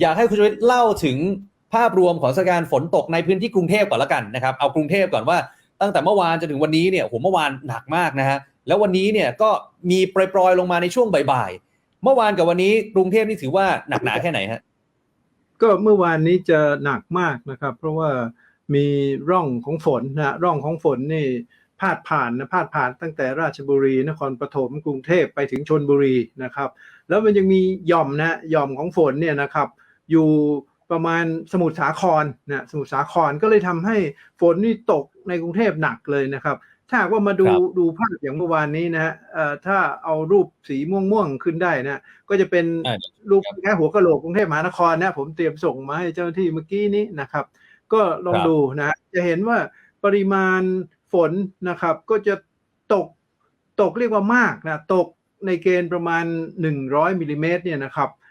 อยากให้คุณชวิทย์เล่าถึงภาพรวมของสถานการณ์ฝนตกในพื้นที่กรุงเทพก่อนละกันนะครับเอากรุงเทพก่อนว่าตั้งแต่เมื่อวานจนถึงวันนี้เนี่ยโหเมื่อวานหนักมากนะฮะแล้ววันนี้เนี่ยก็มีปปรยๆลงมาในช่วงบ่ายๆเมื่อวานกับวันนี้กรุงเทพนี่ถือว่าหนักหนาแค่ไหนฮะก็เมื่อวานนี้จะหนักมากนะครับ เพราะว่ามีร่องของฝนนะร่องของฝนนี่พาดผ่านนะพาดผ่านตั้งแต่ราชบุรี นครปฐมกรุงเทพไปถึงชนบุรีนะครับ แล้วมันยังมีหย่อมนะหย่อมของฝนเนี่ยนะครับ อยู่ประมาณสมุทรสาครนะสมุทรสาครก็เลยทำให้ฝนนี่ตกในกรุงเทพหนักเลยนะครับถ้าหากว่ามาดูครับดูภาพอย่างเมื่อวานนี้นะฮะเอ่อถ้าเอารูปสีม่วงๆขึ้นได้นะ ก็จะเป็นอ่ารูปแค่หัวกะโหลกกรุงเทพมหานครนะผมเตรียมส่งมาให้เจ้าหน้าที่เมื่อกี้นี้นะครับ ก็ลองครับดูนะฮะจะเห็นว่าปริมาณฝนนะครับ ก็จะตกตกเรียกว่ามากนะ ตกในเกณฑ์ประมาณ 100มิลลิเมตรเนี่ยนะครับครับ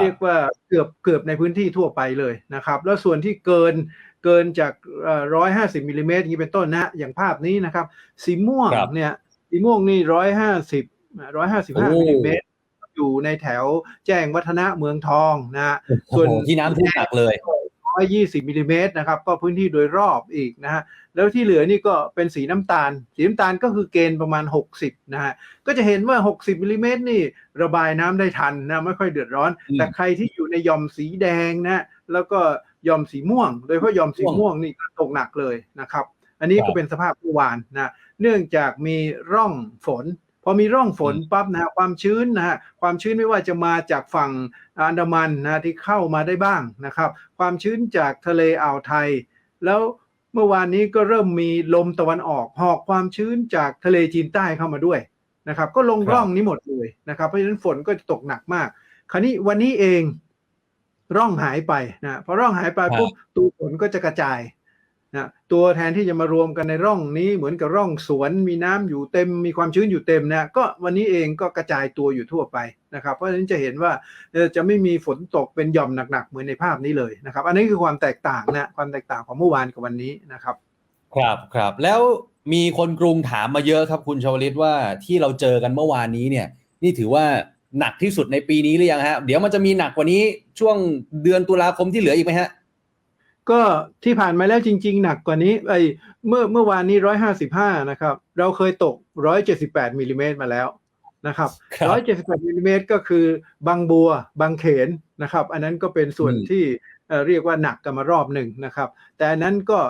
เรียกว่าเกือบเกือบในพื้นที่ทั่วไปเลยนะครับ แล้วส่วนที่เกินเกินจากร้อยห้าสิบมิลลิเมตรอย่างนี้เป็นต้นนะอย่างภาพนี้นะครับ สีม่วงครับเนี่ยสีม่วงนี่ร้อยห้าสิบร้อยห้าสิบห้าโอ้มิลลิเมตรอยู่ในแถวแจ้งวัฒนะเมืองทองนะฮะส่วนโอ้โหที่น้ำท่วมหนักเลย 120มิลลิเมตรนะครับ ก็พื้นที่โดยรอบอีกนะฮะ แล้วที่เหลือนี่ก็เป็นสีน้ำตาล สีน้ำตาลก็คือเกณฑ์ประมาณ 60 นะฮะ ก็จะเห็นว่า 60มิลลิเมตรนี่ระบายน้ำได้ทันนะ ไม่ค่อยเดือดร้อนอืมแต่ใครที่อยู่ในหย่อมสีแดงนะ แล้วก็หย่อมสีม่วง โดยเฉพาะหย่อมสีม่วงนี่ก็ตกหนักเลยนะครับ อันนี้ครัก็บเป็นสภาพเมื่อวานนะ เนื่องจากมีร่องฝน พอมีร่องฝนอืมปั๊บนะฮะความชื้นนะฮะความชื้นไม่ว่าจะมาจากฝั่งอันดามันนะที่เข้ามาได้บ้างนะครับ ความชื้นจากทะเลอ่าวไทย แล้วเมื่อวานนี้ก็เริ่มมีลมตะวันออกหอบความชื้นจากทะเลจีนใต้เข้ามาด้วยนะครับ ก็ลงครับร่องนี้หมดเลยนะครับ เพราะฉะนั้นฝนก็จะตกหนักมาก คราวนี้วันนี้เองร่องหายไปนะพอร่องหายไปปุ๊บตัวฝนก็จะกระจาย นะตัวแทนที่จะมารวมกันในร่องนี้เหมือนกับร่องสวนมีน้ำอยู่เต็มมีความชื้นอยู่เต็มนะก็วันนี้เองก็กระจายตัวอยู่ทั่วไปนะครับเพราะฉะนั้นจะเห็นว่าจะไม่มีฝนตกเป็นหย่อมหนักๆเหมือนในภาพนี้เลยนะครับอันนี้คือความแตกต่างนะความแตกต่างของเมื่อวานกับวันนี้นะครับ ครับครับแล้วมีคนกรุงถามมาเยอะครับคุณชวลิตว่าที่เราเจอกันเมื่อวานนี้เนี่ยนี่ถือว่าหนักที่สุดในปีนี้หรือยังฮะเดี๋ยวมันจะมีหนักกว่านี้ช่วงเดือนตุลาคมที่เหลืออีกไหมฮะ ก็ที่ผ่านมาแล้วจริง ๆ หนักกว่านี้ไอ้เมื่อเมื่อวานนี้ร้อยห้าสิบห้านะครับ เราเคยตกร้อยเจ็ดสิบแปดมิลลิเมตรมาแล้วนะครับครับร้อยเจ็ดสิบแปดมิลลิเมตรก็คือบางบัวบางเขนนะครับ อันนั้นก็เป็นส่วนอืมที่เอ่อเรียกว่าหนักกันมารอบหนึ่งนะครับ แต่อันนั้นก็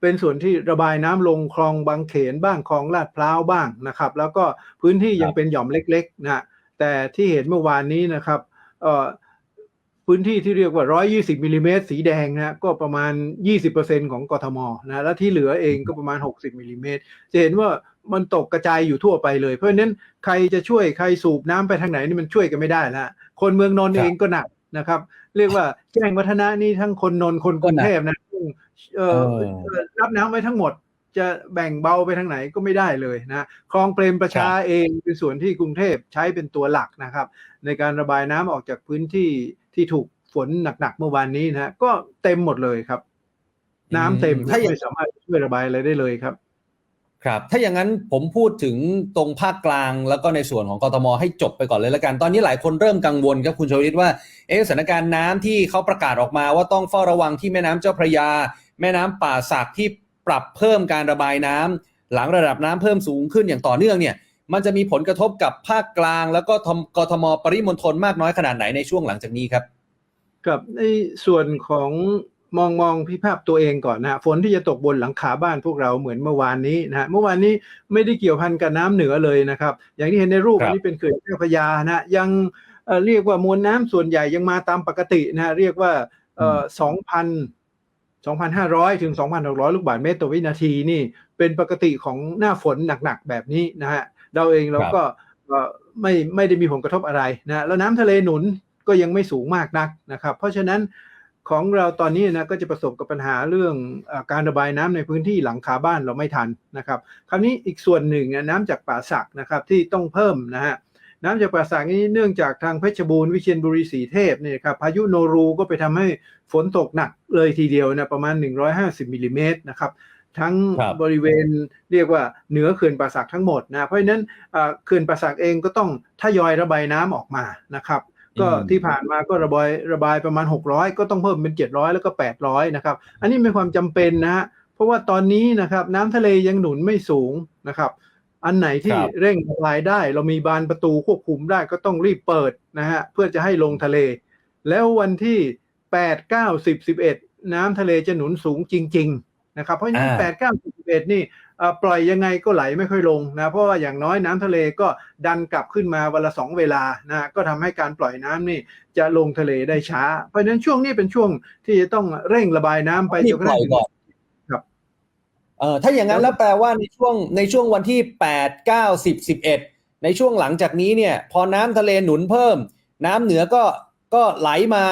เป็นส่วนที่ระบายน้ำลงคลองบางเขนบ้างคลองลาดพร้าวบ้างนะครับ แล้วก็พื้นที่ยังเป็นหย่อมเล็กๆนะแต่ที่เห็นเมื่อวานนี้นะครับเอ่อ พื้นที่ที่เรียกว่า 120มิลลิเมตรสีแดงนะก็ประมาณ 20%ของกทมนะแล้วที่เหลือเองก็ประมาณ 60มิลลิเมตรจะเห็นว่ามันตกกระจายอยู่ทั่วไปเลย เพราะฉะนั้นใครจะช่วยใครสูบน้ำไปทางไหนนี่มันช่วยกันไม่ได้ละคนเมืองนนท์ครับเองก็หนักนะครับ เรียกว่าแจ้งวัฒนะนี่ทั้งคนนนท์คนกรุงเทพนะเอ่อเออเอ่อรับน้ำไว้ทั้งหมดจะแบ่งเบาไปทางไหนก็ไม่ได้เลยนะคลองเปรมประชาเองเป็นส่วนที่กรุงเทพใช้เป็นตัวหลักนะครับ ในการระบายน้ำออกจากพื้นที่ ที่ถูกฝนหนักๆเมื่อวานนี้นะฮะก็เต็มหมดเลยครับ น้ำเต็มถ้าอย่างไม่สามารถช่วยระบายอะไรได้เลยครับ ครับ ถ้าอย่างนั้นผมพูดถึงตรงภาคกลางแล้วก็ในส่วนของกทมให้จบไปก่อนเลยละกัน ตอนนี้หลายคนเริ่มกังวลครับคุณชวลิตว่าเอะสถานการณ์น้ำที่เขาประกาศออกมาว่าต้องเฝ้าระวังที่แม่น้ำเจ้าพระยา แม่น้ำป่าสักที่ปรับเพิ่มการระบายน้ำหลังระดับน้ำเพิ่มสูงขึ้นอย่างต่อเนื่องเนี่ย มันจะมีผลกระทบกับภาคกลาง แล้วก็ทมกทมปริมณฑลมากน้อยขนาดไหนในช่วงหลังจากนี้ครับ กับในส่วนของมองมองพิภาพตัวเองก่อนนะฮะฝนที่จะตกบนหลังคาบ้านพวกเราเหมือนเมื่อวานนี้นะฮะเมื่อวานนี้ไม่ได้เกี่ยวพันกับน้ำเหนือเลยนะครับ อย่างที่เห็นในรูปครับอันนี้เป็นเขื่อนเจ้าพระยานะฮะยังเอ่อเรียกว่ามวลน้ำส่วนใหญ่ยังมาตามปกตินะฮะเรียกว่าเอ่อสองพันสองพันห้าร้อยถึงสองพันหกร้อยลูกบาศก์เมตรต่อวินาทีนี่เป็นปกติของหน้าฝนหนักๆ แบบนี้นะฮะ เราเองเราก็เอ่อไม่ไม่ได้มีผลกระทบอะไรนะแล้วน้ำทะเลหนุนก็ยังไม่สูงมากนักนะครับ เพราะฉะนั้นของเราตอนนี้นะก็จะประสบกับปัญหาเรื่องเออการระบายน้ำในพื้นที่หลังคาบ้านเราไม่ทันนะครับ คราวนี้อีกส่วนหนึ่งนะน้ำจากป่าสักนะครับที่ต้องเพิ่มนะฮะน้ำจากป่าสักนี้เนื่องจากทางเพชรบูรณ์วิเชียรบุรีสีเทพเนี่ยครับพายุโนรูก็ไปทำให้ฝนตกหนักเลยทีเดียวนะประมาณ 150มิลลิเมตรนะครับ ทั้งครับบริเวณเรียกว่าเหนือเขื่อนป่าสักทั้งหมดนะเพราะฉะนั้นเอ่อเขื่อนป่าสักเองก็ต้องทยอยระบายน้ำออกมานะครับ ก็อืมที่ผ่านมาก็ระบายระบายประมาณ 600 ก็ต้องเพิ่มเป็น 700 แล้วก็ 800 นะครับ อันนี้เป็นความจำเป็นนะฮะเพราะว่าตอนนี้นะครับน้ำทะเลยังหนุนไม่สูงนะครับ อันไหนที่ครับเร่งระบายได้ เรามีบานประตูควบคุมได้ก็ต้องรีบเปิดนะฮะเพื่อจะให้ลงทะเล แล้ววันที่8 9 10 11 น้ำทะเลจะหนุนสูงจริง ๆ นะครับเพราะฉะนั้นอ่า8 9 10 11นี่เอ่อปล่อยยังไงก็ไหลไม่ค่อยลงนะเพราะว่าอย่างน้อยน้ำทะเลก็ดันกลับขึ้นมาวันละสองเวลานะก็ทำให้การปล่อยน้ำนี่จะลงทะเลได้ช้า เพราะฉะนั้นช่วงนี้เป็นช่วงที่จะต้องเร่งระบายน้ำไปรีจบนกระปล่ทั่อยงก่อนครับเออถ้าอย่างนั้นแล้วแปลว่าในช่วงในช่วงวันที่แปดเก้าสิบสิบเอ็ดในช่วงหลังจากนี้เนี่ย พอน้ำทะเลหนุนเพิ่ม น้ำเหนือก็ก็ไหลมา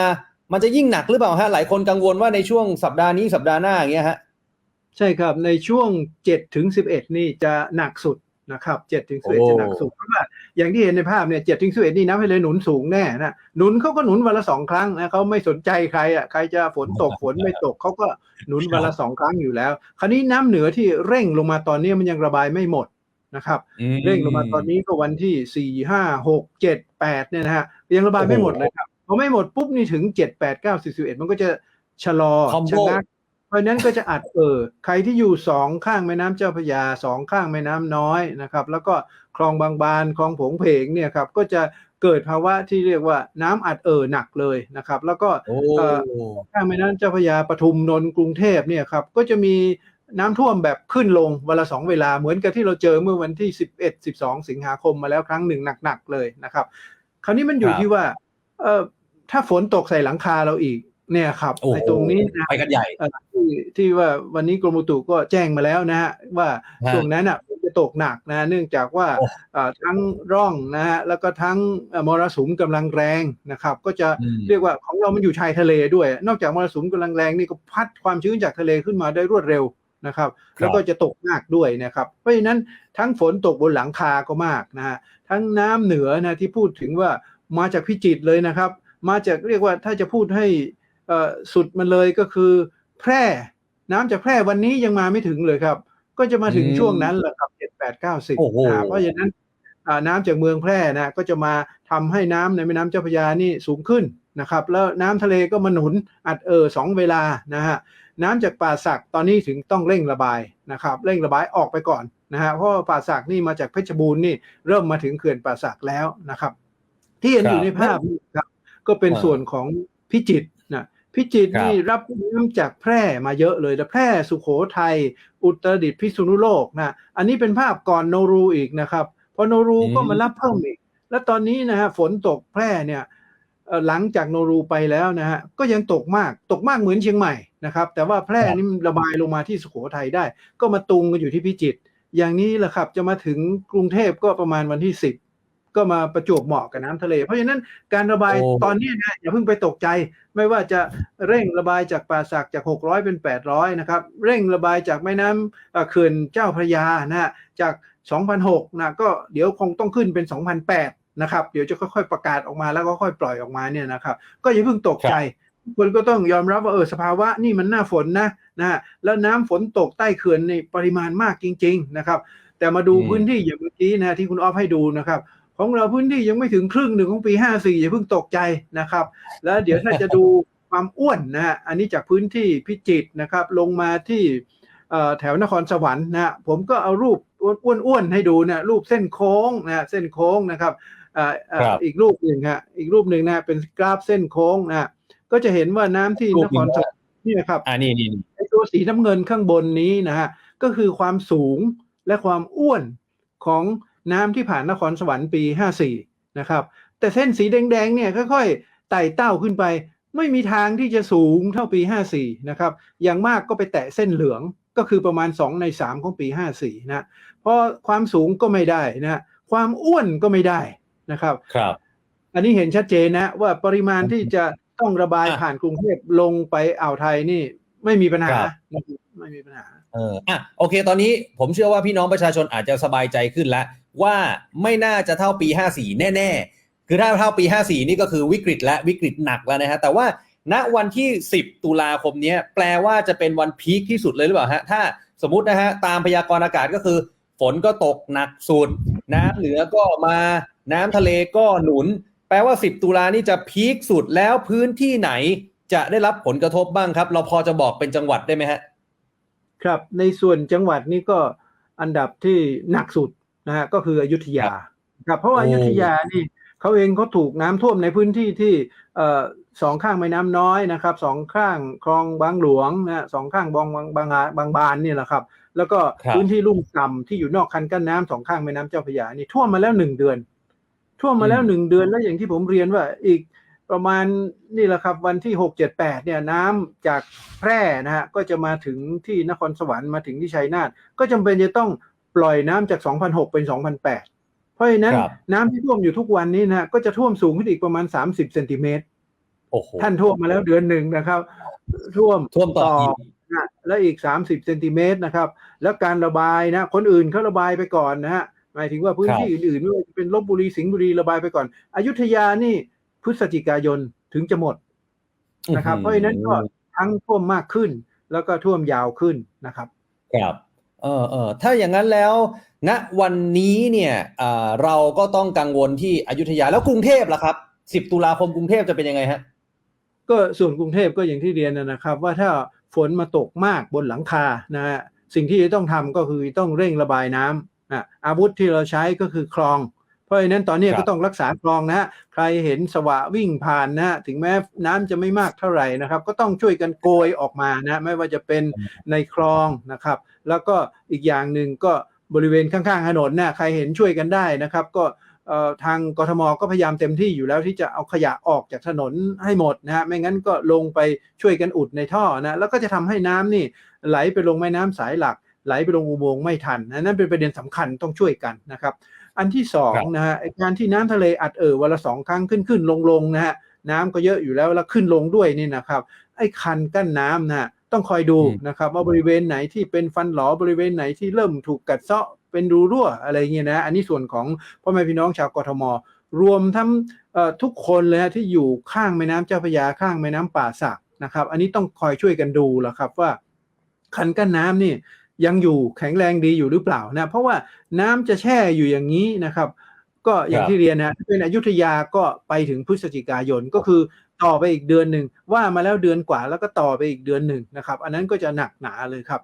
มันจะยิ่งหนักหรือเปล่าฮะหลายคนกังวลว่าในช่วงสัปดาห์นี้สัปดาห์หน้าอย่างเงี้ยฮะ ใช่ครับในช่วง7ถึง11 นี่จะหนักสุดนะครับ7ถึงโอ้11จะหนักสุดเพราะว่าอย่างที่เห็นในภาพเนี่ย7ถึง11 นี่น้ำทะเลหนุนสูงแน่นะหนุนเขาก็หนุนวันละสองครั้งนะเขาไม่สนใจใครอะใครจะฝนตกฝนไม่ตกเขาก็หนุนวันละสองครั้งอยู่แล้ว คราวนี้น้ำเหนือที่เร่งลงมาตอนนี้มันยังระบายไม่หมดนะครับอืมเร่งลงมาตอนนี้ก็วันที่สี่ห้าหกเจ็ดแปดเนี่ยนะฮะยังระบายไม่หมดเลยครับพอไม่หมดปุ๊บนี่ถึงเจ็ดแปดเก้าสิบสิบเอ็ดมันก็จะชะลอคอมโบชะงักเพ ราะฉะนั้นก็จะอัดเออใครที่อยู่สองข้างแม่น้ำเจ้าพระยาสองข้างแม่น้ำน้อยนะครับ แล้วก็คลองบางบานคลองผงเพงเนี่ยครับก็จะเกิดภาวะที่เรียกว่าน้ำอัดเออหนักเลยนะครับ แล้วก็โอ้เอ่อข้างแม่น้ำเจ้าพระยาปทุมนนท์กรุงเทพเนี่ยครับก็จะมีน้ำท่วมแบบขึ้นลงวันละสองเวลาเหมือนกับที่เราเจอเมื่อวันที่ 11 12 สิงหาคมมาแล้วครั้งหนึ่งหนักๆเลยนะครับ คราวนี้มันอยู่ครับที่ว่าเออถ้าฝนตกใส่หลังคาเราอีก เนี่ยครับโอ้โหไอ้ตรงนี้นะไปกันใหญ่เอ่อที่ที่ว่าวันนี้กรมอุตุก็แจ้งมาแล้วนะฮะว่าฮะช่วงนั้นอะฝนจะตกหนักนะเนื่องจากว่าโอ้เอ่อทั้งร่องนะฮะแล้วก็ทั้งเอ่อมรสุมกำลังแรงนะครับ ก็จะอืมเรียกว่าของเรามันอยู่ชายทะเลด้วย นอกจากมรสุมกำลังแรงนี่ก็พัดความชื้นจากทะเลขึ้นมาได้รวดเร็วนะครับครับ แล้วก็จะตกมากด้วยนะครับ เพราะฉะนั้นทั้งฝนตกบนหลังคาก็มากนะฮะทั้งน้ำเหนือนะที่พูดถึงว่ามาจากพิจิตรเลยนะครับ มาจากเรียกว่าถ้าจะพูดให้เอ่อ สุดมันเลยก็คือ แพร่น้ำจากแพร่วันนี้ยังมาไม่ถึงเลยครับ ก็จะมาถึงอืมช่วงนั้นแหละครับเจ็ดแปดเก้าสิบโอ้โหนะเพราะฉะนั้นอ่าน้ำจากเมืองแพร่นะก็จะมาทำให้น้ำในแม่น้ำเจ้าพระยานี่สูงขึ้นนะครับ แล้วน้ำทะเลก็มาหนุนอัดเออสองเวลานะฮะน้ำจากป่าสักตอนนี้ถึงต้องเร่งระบายนะครับเร่งระบายออกไปก่อนนะฮะเพราะว่าป่าสักนี่มาจากเพชรบูรณ์นี่เริ่มมาถึงเขื่อนป่าสักแล้วนะครับ ที่เห็นอยู่ในภาพนี่ครับ ก็เป็นอ่าส่วนของพิจิตรนะ พิจิตรครับนี่รับน้ำจากแพร่มาเยอะเลยแต่แพร่สุโขทัยอุตรดิตถ์พิษณุโลกนะอันนี้เป็นภาพก่อนโนรูอีกนะครับพอโนรูก็มารับเพิ่มอีก แล้วตอนนี้นะฮะฝนตกแพร่เนี่ยเอ่อหลังจากโนรูไปแล้วนะฮะก็ยังตกมากตกมากเหมือนเชียงใหม่นะครับ แต่ว่าแพร่นี่มันระบายลงมาที่สุโขทัยได้ ก็มาตุงกันอยู่ที่พิจิตรอย่างนี้แหละครับจะมาถึงกรุงเทพก็ประมาณวันที่สิบ ก็มาประจวบเหมาะกับน้ำทะเล เพราะฉะนั้นการระบายโอ้ตอนนี้นะอย่าเพิ่งไปตกใจ ไม่ว่าจะเร่งระบายจากป่าสักจาก 600 เป็น 800 นะครับ เร่งระบายจากแม่น้ำเอ่อเขื่อนเจ้าพระยานะฮะจาก2,006นะก็เดี๋ยวคงต้องขึ้นเป็น 2,008 นะครับ เดี๋ยวจะค่อยๆประกาศออกมาแล้วก็ค่อยปล่อยออกมาเนี่ยนะครับ ก็อย่าเพิ่งตกใจคนก็ต้องยอมรับว่าเออสภาวะนี่มันหน้าฝนนะนะฮะแล้วน้ำฝนตกใต้เขื่อนในปริมาณมากจริง ๆ นะครับ แต่มาดูอืมพื้นที่อย่างเมื่อกี้นะฮะที่คุณออฟให้ดูนะครับ ของเราพื้นที่ยังไม่ถึงครึ่งหนึ่งของปี 54 อย่าเพิ่งตกใจนะครับ แล้วเดี๋ยวถ้าจะดูความอ้วนนะฮะอันนี้จากพื้นที่พิจิตรนะครับ ลงมาที่เอ่อแถวนครสวรรค์นะฮะผมก็เอารูปอ้วนๆให้ดูนะรูปเส้นโค้งนะฮะเส้นโค้งนะครับเอ่อเอ่อครับอีกรูปหนึ่งฮะอีกรูปหนึ่งนะฮะเป็นกราฟเส้นโค้งนะฮะก็จะเห็นว่าน้ำที่รูนปคหนึ่รงสวรรค์นี่นะครับอ่านี่นี่นี่ไอ้ตัวสีน้ำเงินข้างบนนี้นะฮะก็คือความสูงและความอ้วนของ น้ำที่ผ่านนครสวรรค์ปี 54 นะครับ แต่เส้นสีแดงๆเนี่ยค่อยๆไต่เต้าขึ้นไป ไม่มีทางที่จะสูงเท่าปี 54 นะครับ อย่างมากก็ไปแตะเส้นเหลืองก็คือประมาณ 2 ใน 3 ของปี 54 นะเพราะความสูงก็ไม่ได้นะฮะความอ้วนก็ไม่ได้นะครับครับ อันนี้เห็นชัดเจนนะว่าปริมาณที่จะต้องระบายอะผ่านกรุงเทพลงไปอ่าวไทยนี่ไม่มีปัญหาครับไม่มีปัญหา เอออะโอเค ตอนนี้ผมเชื่อว่าพี่น้องประชาชนอาจจะสบายใจขึ้นแล้ว ว่าไม่น่าจะเท่าปี 54 แน่ๆ คือถ้าเท่าปี 54 นี่ก็คือวิกฤตและวิกฤตหนักแล้วนะฮะแต่ว่าณวันที่ 10 ตุลาคมนี้แปลว่าจะเป็นวันพีคที่สุดเลยหรือเปล่าฮะถ้าสมมตินะฮะตามพยากรณ์อากาศก็คือ ฝนก็ตกหนักสุด น้ำเหนือก็มาน้ำทะเลก็หนุน แปลว่า 10 ตุลานี่จะพีคสุดแล้วพื้นที่ไหนจะได้รับผลกระทบบ้างครับ เราพอจะบอกเป็นจังหวัดได้ไหมฮะ ครับในส่วนจังหวัดนี้ก็อันดับที่หนักสุด นะฮะก็คืออยุธยาครับเพราะว่าโอ้อยุธยานี่เขาเองเขาถูกน้ำท่วมในพื้นที่ที่เอ่อสองข้างแม่น้ำน้อยนะครับสองข้างคลองบางหลวงนะฮะสองข้างบางบางบางบางบานนี่แหละครับ แล้วก็ครับพื้นที่ลุ่มต่ำที่อยู่นอกคันกั้นน้ำสองข้างแม่น้ำเจ้าพระยานี่ท่วมมาแล้วหนึ่งเดือน ท่วมมาแล้วหนึ่งเดือนแล้วอย่างที่ผมเรียนว่าอีกประมาณนี่แหละครับวันที่หกเจ็ดแปดเนี่ยน้ำจากแพร่นะฮะก็จะมาถึงที่นครสวรรค์มาถึงที่ชัยนาทก็จำเป็นจะต้อง ปล่อยน้ำจาก 2006 เป็น 2008 เพราะฉะนั้นครับน้ำที่ท่วมอยู่ทุกวันนี้นะฮะก็จะท่วมสูงขึ้นอีกประมาณ 30เซนติเมตรโอ้โหท่านท่วมมาแล้วเดือนหนึ่งนะครับ ท่วมท่วมต่ออีกนะแล้วอีก 30เซนติเมตรนะครับ แล้วการระบายนะคนอื่นเขาระบายไปก่อนนะฮะหมายถึงว่าพื้นที่อื่นๆไม่ว่าจะเป็นลบบุรีสิงห์บุรีระบายไปก่อน อยุธยานี่พฤศจิกายนถึงจะหมดนะครับ เพราะฉะนั้นก็ทั้งท่วมมากขึ้น แล้วก็ท่วมยาวขึ้นนะครับ ครับ เออเออถ้าอย่างนั้นแล้วณวันนี้เนี่ยเราก็ต้องกังวลที่อยุธยาแล้วกรุงเทพล่ะครับ 10 ตุลาคมกรุงเทพจะเป็นยังไงฮะก็ส่วนกรุงเทพก็อย่างที่เรียนนะครับ ว่าถ้าฝนมาตกมากบนหลังคานะฮะสิ่งที่จะต้องทำก็คือต้องเร่งระบายน้ำอะอาวุธที่เราใช้ก็คือคลอง เพราะฉะนั้นตอนนี้ครับก็ต้องรักษาคลองนะฮะใครเห็นสวะวิ่งผ่านนะฮะถึงแม้น้ำจะไม่มากเท่าไหร่นะครับ ก็ต้องช่วยกันโกยออกมานะไม่ว่าจะเป็นในคลองนะครับ แล้วก็อีกอย่างหนึ่งก็บริเวณข้างๆถนนนะใครเห็นช่วยกันได้นะครับ ก็เอ่อทางกทมก็พยายามเต็มที่อยู่แล้วที่จะเอาขยะออกจากถนนให้หมดนะฮะไม่งั้นก็ลงไปช่วยกันอุดในท่อนะแล้วก็จะทำให้น้ำนี่ไหลไปลงแม่น้ำสายหลัก ไหลไปลงอุโมงค์ไม่ทันนะนั่นเป็นประเด็นสำคัญต้องช่วยกันนะครับ อันที่สองครับนะฮะไอ้การที่น้ำทะเลอัดเอ่อวันละสองครั้งขึ้นขึ้นลงลงนะฮะน้ำก็เยอะอยู่แล้วแล้วขึ้นลงด้วยนี่นะครับ ไอ้คันกั้นน้ำนะฮะต้องคอยดูอืมนะครับว่าบริเวณไหนที่เป็นฟันหลอบริเวณไหนที่เริ่มถูกกัดเซาะเป็นรูรั่วอะไรเงี้ยนะอันนี้ส่วนของพ่อแม่พี่น้องชาวกทม รวมทั้งเอ่อทุกคนเลยฮะที่อยู่ข้างแม่น้ำเจ้าพระยาข้างแม่น้ำป่าสักนะครับ อันนี้ต้องคอยช่วยกันดูแหละครับว่าคันกั้นน้ำนี่ ยังอยู่แข็งแรงดีอยู่หรือเปล่านะเพราะว่าน้ำจะแช่อยู่อย่างนี้นะครับ ก็อย่างที่เรียนนะถ้าเป็นอยุธยาก็ไปถึงพฤศจิกายนก็คือต่อไปอีกเดือนหนึ่งว่ามาแล้วเดือนกว่าแล้วก็ต่อไปอีกเดือนหนึ่งนะครับ อันนั้นก็จะหนักหนาเลยครับ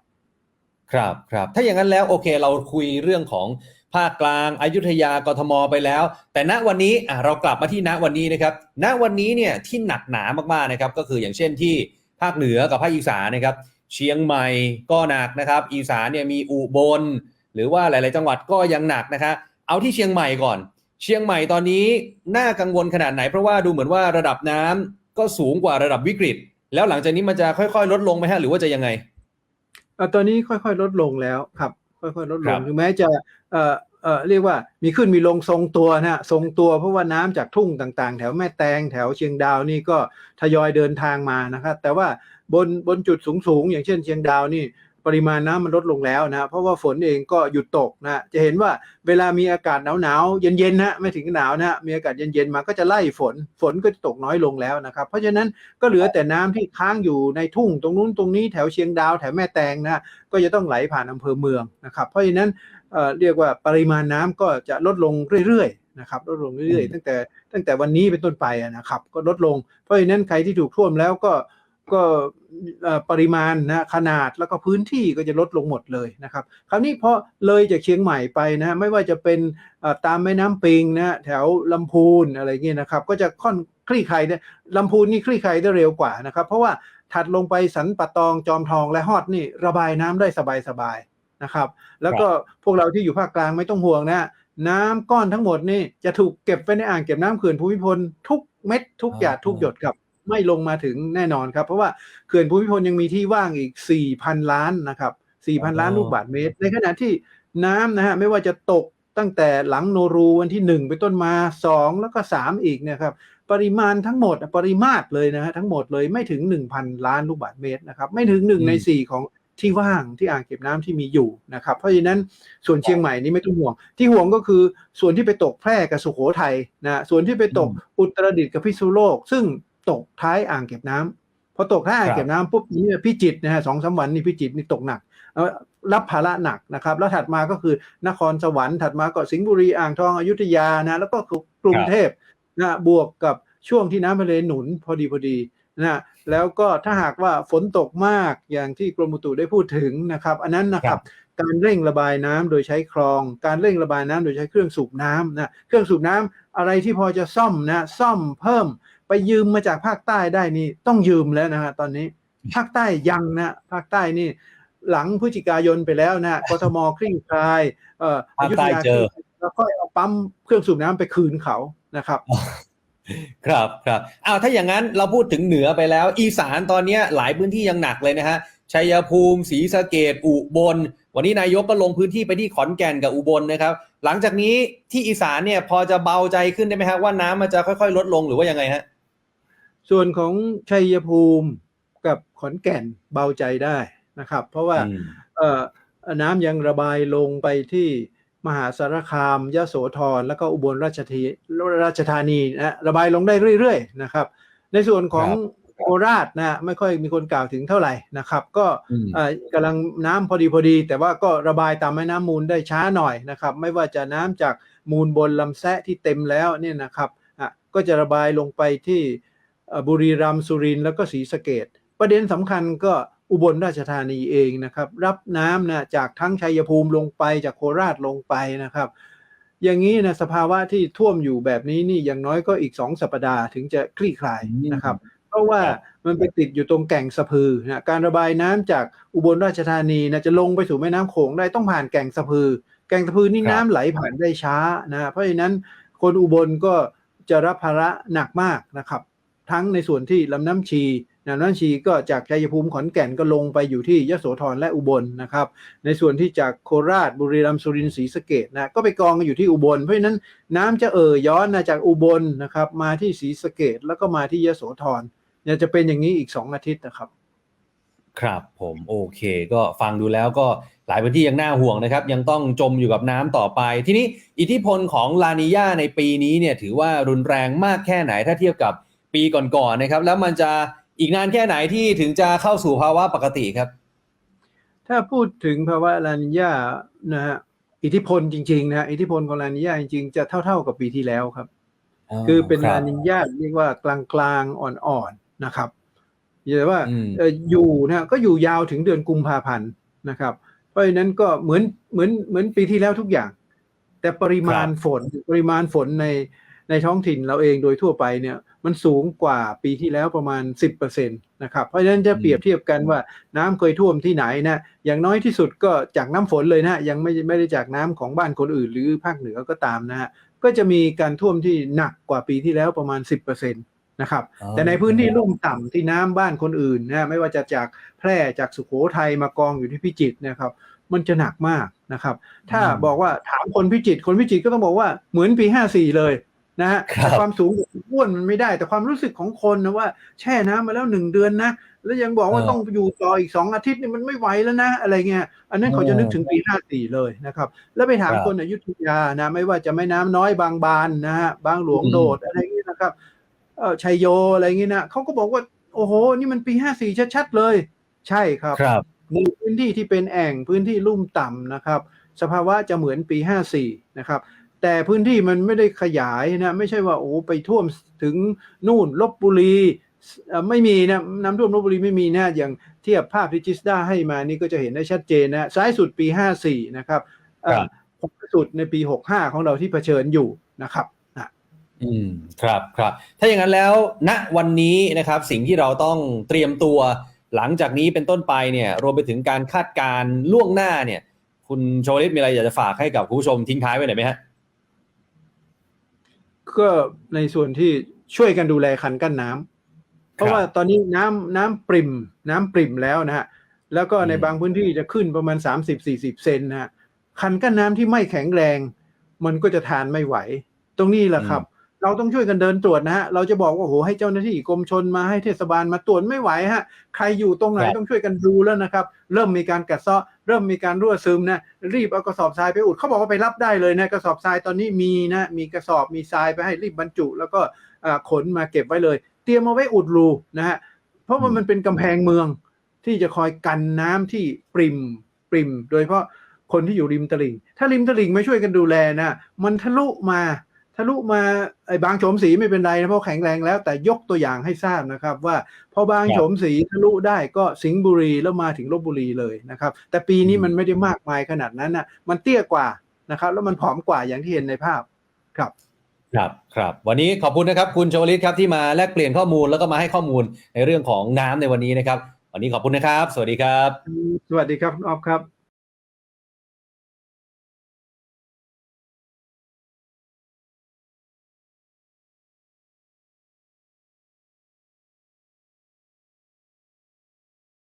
ครับครับถ้าอย่างนั้นแล้วโอเคเราคุยเรื่องของภาคกลางอายุทยากทมไปแล้ว แต่ณวันนี้เรากลับมาที่ณวันนี้นะครับ ณวันนี้เนี่ยที่หนักหนามากๆนะครับ ก็คืออย่างเช่นที่ภาคเหนือกับภาคอีสานนะครับ เชียงใหม่ก็หนักนะครับ อีสานเนี่ยมีอุบล หรือว่าหลาย ๆ จังหวัดก็ยังหนักนะครับเอาที่เชียงใหม่ก่อน เชียงใหม่ตอนนี้น่ากังวลขนาดไหน เพราะว่าดูเหมือนว่าระดับน้ำก็สูงกว่าระดับวิกฤต แล้วหลังจากนี้มันจะค่อย ๆ ลดลงไหมฮะหรือว่าจะยังไงเอ่อตอนนี้ค่อย ๆ ลดลงแล้วครับ ค่อย ๆ ลดลครังบถึงแม้จะเอ่อเอ่อเรียกว่ามีขึ้นมีลงทรงตัวนะฮะทรงตัวเพราะว่าน้ำจากทุ่งต่างๆ แถวแม่แตงแถวเชียงดาวนี่ก็ทยอยเดินทางมานะครับแต่ว่า บนบนจุดสูงๆอย่างเช่นเชียงดาวนี่ปริมาณน้ำมันลดลงแล้วนะเพราะว่าฝนเองก็หยุดตกนะจะเห็นว่าเวลามีอากาศหนาวๆเย็นๆนะไม่ถึงหนาวนะมีอากาศเย็นๆมาก็จะไล่ฝนฝนก็จะตกน้อยลงแล้วนะครับ เพราะฉะนั้นก็เหลือแต่น้ำที่ค้างอยู่ในทุ่งตรงนู้นตรงนี้แถวเชียงดาวแถวแม่แตงนะก็จะต้องไหลผ่านอำเภอเมืองนะครับ เพราะฉะนั้นเรียกว่าปริมาณน้ำก็จะลดลงเรื่อยๆนะครับลดลงเรื่อยๆ ตั้งแต่ตั้งแต่วันนี้เป็นต้นไปนะครับ ก็ลดลงเพราะฉะนั้นใครที่ถูกท่วมแล้วก็ ก็ปริมาณนะขนาดแล้วก็พื้นที่ก็จะลดลงหมดเลยนะครับ คราวนี้พอเลยจากเชียงใหม่ไปนะไม่ว่าจะเป็นตามแม่น้ำปิงนะแถวลำพูนอะไรเงี้ยนะครับ ก็จะค่อนคลี่คลายได้ลำพูนนี่คลี่คลายได้เร็วกว่านะครับ เพราะว่าถัดลงไปสันปะตองจอมทองและฮอดนี่ระบายน้ำได้สบายๆนะครับ แล้วก็พวกเราที่อยู่ภาคกลางไม่ต้องห่วงนะน้ำก้อนทั้งหมดนี่จะถูกเก็บไว้ในอ่างเก็บน้ำเขื่อนภูมิพลทุกเม็ดทุกหยาดอ่าทุกหยดครับ ไม่ลงมาถึงแน่นอนครับ เพราะว่าเขื่อนภูมิพลยังมีที่ว่างอีก 4,000 ล้านนะครับ4,000 ล้านลูกบาศก์เมตร ในขณะที่น้ำนะฮะไม่ว่าจะตกตั้งแต่หลังโนรูวันที่ 1 ไปต้นมา 2 แล้วก็ 3 อีกเนะครับปริมาณทั้งหมดปริมาตรเลยนะฮะทั้งหมดเลยไม่ถึง 1,000 ล้านลูกบาศก์เมตรนะครับไม่ถึง 1 ใน 4 ของที่ว่างที่อ่างเก็บน้ำที่มีอยู่นะครับ เพราะฉะนั้นส่วนเชียงใหม่นี่ไม่ต้องห่วง ที่ห่วงก็คือส่วนที่ไปตกแพร่กับสุโขทัยนะส่วนที่ไปตกอืมอุตรดิตถ์กับพิษณุโลก ซึ่ง ตกท้ายอ่างเก็บน้ำพอตกท้ายอ่างครับเก็บน้ำปุ๊บนี่พิจิตรนะฮะสองสามวันนี่พิจิตรนี่ตกหนักเอ่อรับภาระหนักนะครับ แล้วถัดมาก็คือนครสวรรค์ถัดมาก็สิงห์บุรีอ่างทองอยุธยานะแล้วก็กรุงเทพนะบวกกับช่วงที่น้ำทะเลหนุนพอดีพอดีนะแล้วก็ถ้าหากว่าฝนตกมากอย่างที่กรมอุตุได้พูดถึงนะครับ อันนั้นนะครับการเร่งระบายน้ำโดยใช้คลอง การเร่งระบายน้ำโดยใช้เครื่องสูบน้ำนะเครื่องสูบน้ำอะไรที่พอจะซ่อมนะซ่อมเพิ่ม ไปยืมมาจากภาคใต้ได้นี่ต้องยืมแล้วนะฮะตอนนี้ภาคใต้ยังนะภาคใต้นี่ หลังพฤศจิกายนไปแล้วนะกทมคลี่คลายเอ่อภาคใต้เจอแล้วก็เอาปั๊มเครื่องสูบน้ำไปคืนเขานะครับครับครับอ้าวถ้าอย่างนั้นเราพูดถึงเหนือไปแล้ว อีสานตอนเนี้ยหลายพื้นที่ยังหนักเลยนะฮะชัยภูมิศรีสะเกดอุบล วันนี้นายกก็ลงพื้นที่ไปที่ขอนแก่นกับอุบลนะครับ หลังจากนี้ที่อีสานเนี่ยพอจะเบาใจขึ้นได้ไหมฮะว่าน้ำมันจะค่อย ๆ ลดลงหรือว่ายังไงฮะ ส่วนของชัยภูมิกับขอนแก่นเบาใจได้นะครับ เพราะว่าอืมเอ่อน้ำยังระบายลงไปที่มหาสารคามยโสธรแล้วก็อุบลราชธานีราชธานีนะระบายลงได้เรื่อยๆนะครับ ในส่วนของโคราชนะไม่ค่อยมีคนกล่าวถึงเท่าไหร่นะครับ ก็อืมเอ่อกำลังน้ำพอดีพอดี แต่ว่าก็ระบายตามแม่น้ำมูลได้ช้าหน่อยนะครับ ไม่ว่าจะน้ำจากมูลบนลำแซะที่เต็มแล้วเนี่ยนะครับอะก็จะระบายลงไปที่เอ่อ บุรีรัมย์สุรินทร์แล้วก็ศรีสะเกดประเด็นสำคัญก็อุบลราชธานีเองนะครับ รับน้ำนะจากทั้งชัยภูมิลงไปจากโคราชลงไปนะครับ อย่างนี้นะสภาวะที่ท่วมอยู่แบบนี้นี่อย่างน้อยก็อีกสองสัปดาห์ถึงจะคลี่คลายนะครับ เพราะว่าครับมันไปติดอยู่ตรงแก่งสะพือนะการระบายน้ำจากอุบลราชธานีนะจะลงไปสู่แม่น้ำโขงได้ต้องผ่านแก่งสะพือ แก่งสะพือนี่ครับน้ำไหลผ่านได้ช้านะเพราะฉะนั้นคนอุบลก็จะรับภาระหนักมากนะครับ ทั้งในส่วนที่ลำน้ำชีนะน้ำชีก็จากชัยภูมิขอนแก่นก็ลงไปอยู่ที่ยโสธรและอุบลนะครับ ในส่วนที่จากโคราชบุรีรัมย์สุรินทร์ศรีสะเกดนะก็ไปกองกันอยู่ที่อุบล เพราะฉะนั้นน้ำจะเอ่อย้อนนะจากอุบลนะครับมาที่ศรีสะเกดแล้วก็มาที่ยโสธรเนี่ยจะเป็นอย่างนี้อีกสองอาทิตย์นะครับ ครับผมโอเคก็ฟังดูแล้วก็หลายพื้นที่ยังน่าห่วงนะครับ ยังต้องจมอยู่กับน้ำต่อไป ทีนี้อิทธิพลของลานีญาในปีนี้เนี่ยถือว่ารุนแรงมากแค่ไหนถ้าเทียบกับ ปีก่อนๆนะครับ แล้วมันจะอีกนานแค่ไหนที่ถึงจะเข้าสู่ภาวะปกติครับ ถ้าพูดถึงภาวะลานิญานะฮะอิทธิพลจริงๆนะฮะอิทธิพลของลานิญาจริงๆจะเท่าๆกับปีที่แล้วครับ คือเป็นครับลานิญาเรียกว่ากลางๆอ่อนๆนะครับแต่ว่าอืมเอ่ออยู่นะก็อยู่ยาวถึงเดือนกุมภาพันธ์นะครับ เพราะฉะนั้นก็เหมือนเหมือนเหมือนปีที่แล้วทุกอย่าง แต่ปริมาณฝนปริมาณฝนในในท้องถิ่นเราเองโดยทั่วไปเนี่ย มันสูงกว่าปีที่แล้วประมาณ 10%นะครับ เพราะฉะนั้นจะเปรียบเทียบกันว่าน้ำเคยท่วมที่ไหนนะ อย่างน้อยที่สุดก็จากน้ำฝนเลยนะ ยังไม่ไม่ได้จากน้ำของบ้านคนอื่น หรือภาคเหนือก็ตามนะฮะ ก็จะมีการท่วมที่หนักกว่าปีที่แล้วประมาณ 10%นะครับอ๋อแต่ในพื้นที่ลุ่มต่ำที่น้ำบ้านคนอื่นนะ ไม่ว่าจะจากแพร่จากสุโขทัยมากองอยู่ที่พิจิตรนะครับมันจะหนักมากนะครับ ถ้าอืมบอกว่าถามคนพิจิตรคนพิจิตรก็ต้องบอกว่าเหมือนปี 54 เลย นะฮะครับแต่ความสูงอ้วนมันไม่ได้ แต่ความรู้สึกของคนนะว่า แช่น้ำมาแล้วหนึ่งเดือนนะแล้วยังบอกว่าเออต้องอยู่ต่ออีกสองอาทิตย์นี่มันไม่ไหวแล้วนะ อะไรเงี้ย อันนั้นเขาจะเออนึกถึงปี54เลยนะครับ แล้วไปถามครับคนอยุธยานะ ไม่ว่าจะแม่น้ำน้อยบางบานนะฮะบางหลวงอืมโดดอะไรเงี้ยนะครับเออชัยโยอะไรเงี้ยนะเขาก็บอกว่าโอ้โห นี่มันปี54ชัดๆเลย ใช่ครับครับในพื้นที่ที่เป็นแอ่งพื้นที่ลุ่มต่ำนะครับ สภาวะจะเหมือนปี54นะครับ แต่พื้นที่มันไม่ได้ขยายนะไม่ใช่ว่าโอ้ไปท่วมถึงนู่นลบบุรีเอ่อไม่มีนะน้ำท่วมลบบุรีไม่มีนะอย่างเทียบภาพที่จิสดาให้มานี่ก็จะเห็นได้ชัดเจนนะซ้ายสุดปี 54 นะครับเอ่อครับขวาสุดในปี 65 ของเราที่เผชิญอยู่นะครับนะอืมครับครับถ้าอย่างนั้นแล้วณวันนี้นะครับสิ่งที่เราต้องเตรียมตัวหลังจากนี้เป็นต้นไปเนี่ยรวมไปถึงการคาดการณ์ล่วงหน้าเนี่ย คุณโชลิตมีอะไรอยากจะฝากให้กับคุณผู้ชมทิ้งท้ายไว้หน่อยไหมฮะ ก็ในส่วนที่ช่วยกันดูแลคันกั้นน้ำเพราะว่าตอนนี้น้ำน้ำปริ่ม น้ำปริ่มแล้วนะฮะแล้วก็ในอืมบางพื้นที่จะขึ้นประมาณ30-40เซนนะฮะคันกั้นน้ำที่ไม่แข็งแรง มันก็จะทานไม่ไหว ตรงนี้แหละครับ เราต้องช่วยกันเดินตรวจนะฮะ เราจะบอกว่าโอ้โหให้เจ้าหน้าที่กรมชนมาให้เทศบาลมาตรวจไม่ไหวฮะ ใครอยู่ตรงไหนครับต้องช่วยกันดูแล้วนะครับ เริ่มมีการกัดเซาะ เริ่มมีการรั่วซึมนะ รีบเอากระสอบทรายไปอุดเขาบอกว่าไปรับได้เลยนะกระสอบทรายตอนนี้มีนะ มีกระสอบมีทรายไปให้รีบบรรจุ แล้วก็อ่าขนมาเก็บไว้เลย เตรียมเอาไว้อุดรูนะฮะ เพราะว่ามันเป็นกำแพงเมืองที่จะคอยกันน้ำที่ปริมปริม โดยเฉพาะคนที่อยู่ริมตลิ่ง ถ้าริมตลิ่งไม่ช่วยกันดูแลนะ มันทะลุมา ททะลุมาไอ้บางโฉมสีไม่เป็นไรนะเพราะแข็งแรงแล้ว แต่ยกตัวอย่างให้ทราบนะครับ ว่าพอบางครับโฉมสีทะลุได้ก็สิงห์บุรีแล้วมาถึงลบบุรีเลยนะครับ แต่ปีนี้อืมมันไม่ได้มากมายขนาดนั้นนะมันเตี้ยกว่านะครับ แล้วมันผอมกว่าอย่างที่เห็นในภาพครับครับครับวันนี้ขอบคุณนะครับคุณชวลิตครับที่มาแลกเปลี่ยนข้อมูลแล้วก็มาให้ข้อมูลในเรื่องของน้ำในวันนี้นะครับ วันนี้ขอบคุณนะครับ สวัสดีครับ สวัสดีครับคุณออฟครับ